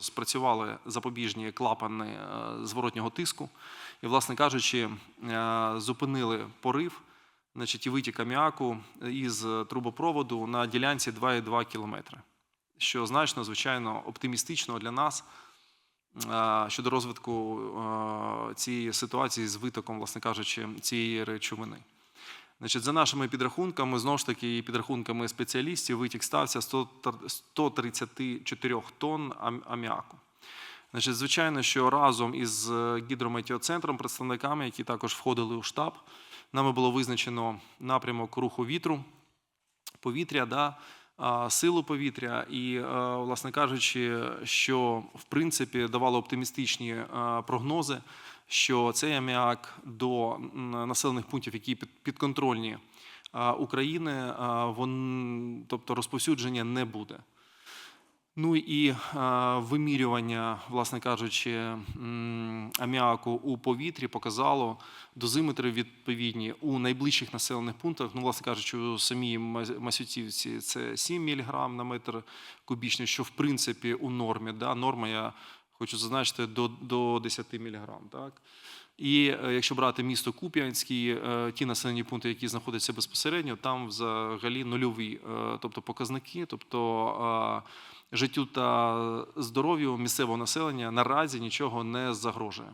Спрацювали запобіжні клапани е, зворотнього тиску, і, власне кажучи, е, зупинили порив значить, і витік аміаку із трубопроводу на ділянці 2,2 кілометри, що значно, звичайно, оптимістично для нас е, щодо розвитку цієї ситуації з витоком, власне кажучи, цієї речовини. Значить, за нашими підрахунками, знову ж таки, і підрахунками спеціалістів, витік стався 134 тонн аміаку. Значить, звичайно, що разом із е, гідрометеоцентром, представниками, які також входили у штаб, нами було визначено напрямок руху вітру, повітря, да, силу повітря, і, е, власне кажучи, що в принципі давало оптимістичні е, прогнози, що цей аміак до населених пунктів, які під- підконтрольні е, України, вон, тобто розповсюдження не буде. Ну і вимірювання, власне кажучи, аміаку у повітрі показало дозиметри відповідні у найближчих населених пунктах. Ну, власне кажучи, у самій Масютівці це 7 мг на метр кубічний, що в принципі у нормі. Да? Норма, я хочу зазначити, до, до 10 мг. Так? І е, якщо брати місто Куп'янський, е, ті населені пункти, які знаходяться безпосередньо, там взагалі нульові, е, тобто показники, тобто життю та здоров'ю місцевого населення наразі нічого не загрожує.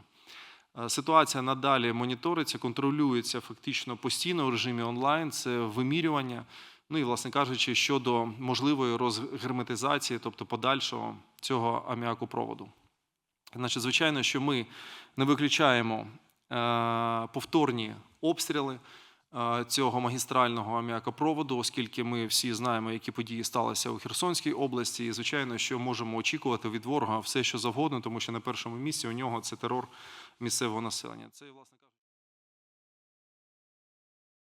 Е, Ситуація надалі моніториться, контролюється фактично постійно у режимі онлайн. Це вимірювання. Ну і, власне кажучи, щодо можливої розгерметизації, тобто подальшого цього аміакопроводу. Значить, звичайно, що ми не виключаємо е, повторні обстріли цього магістрального аміакопроводу, оскільки ми всі знаємо, які події сталися у Херсонській області. І звичайно, що можемо очікувати від ворога все, що завгодно, тому що на першому місці у нього це терор місцевого населення. Це власне.